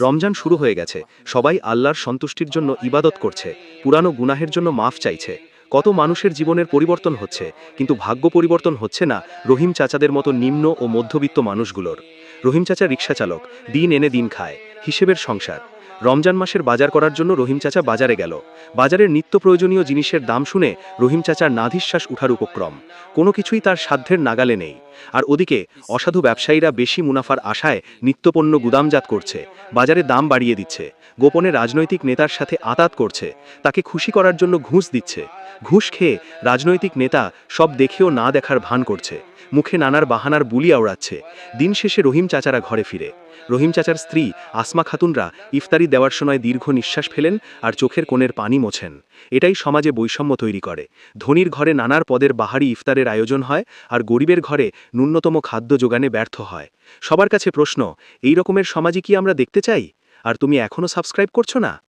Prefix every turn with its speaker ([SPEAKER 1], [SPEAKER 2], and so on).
[SPEAKER 1] রমজান শুরু হয়ে গেছে। সবাই আল্লাহর সন্তুষ্টির জন্য ইবাদত করছে। পুরানো গুনাহের জন্য মাফ চাইছে। কত মানুষের জীবনের পরিবর্তন হচ্ছে, কিন্তু ভাগ্য পরিবর্তন হচ্ছে না রহিম চাচাদের মতো নিম্ন ও মধ্যবিত্ত মানুষগুলোর। রহিম চাচা রিক্সা চালক দিন এনে দিন খায়। হিসেবের সংসার। রমজান মাসের বাজার করার জন্য রহিম চাচা বাজারে গেল। বাজারের নিত্য প্রয়োজনীয় জিনিসের দাম শুনে রহিম চাচার নাধিশ্বাস উঠার উপক্রম। কোনো কিছুই তার সাধ্যের নাগালে নেই। আর ওদিকে অসাধু ব্যবসায়ীরা বেশি মুনাফার আশায় নিত্যপণ্য গুদামজাত করছে, বাজারে দাম বাড়িয়ে দিচ্ছে, গোপনে রাজনৈতিক নেতার সাথে আতাত করছে, তাকে খুশি করার জন্য ঘুষ দিচ্ছে। ঘুষ খেয়ে রাজনৈতিক নেতা সব দেখেও না দেখার ভান করছে, মুখে নানার বাহানার বুলি আওড়াচ্ছে। দিন শেষে রহিম চাচারা ঘরে ফিরে। রহিম চাচার স্ত্রী, আসমা খাতুনরা ইফতারি দেওয়ার সময় দীর্ঘ নিঃশ্বাস ফেলেন আর চোখের কোণের পানি মোছেন। এটাই সমাজে বৈষম্য তৈরি করে। ধনির ঘরে নানার পদের বাহারি ইফতারের আয়োজন হয় আর গরিবের ঘরে ন্যূনতম খাদ্য যোগানে ব্যর্থ হয়। সবার কাছে প্রশ্ন, এই রকমের সমাজে কি আমরা দেখতে চাই? আর তুমি এখনও সাবস্ক্রাইব করছ না?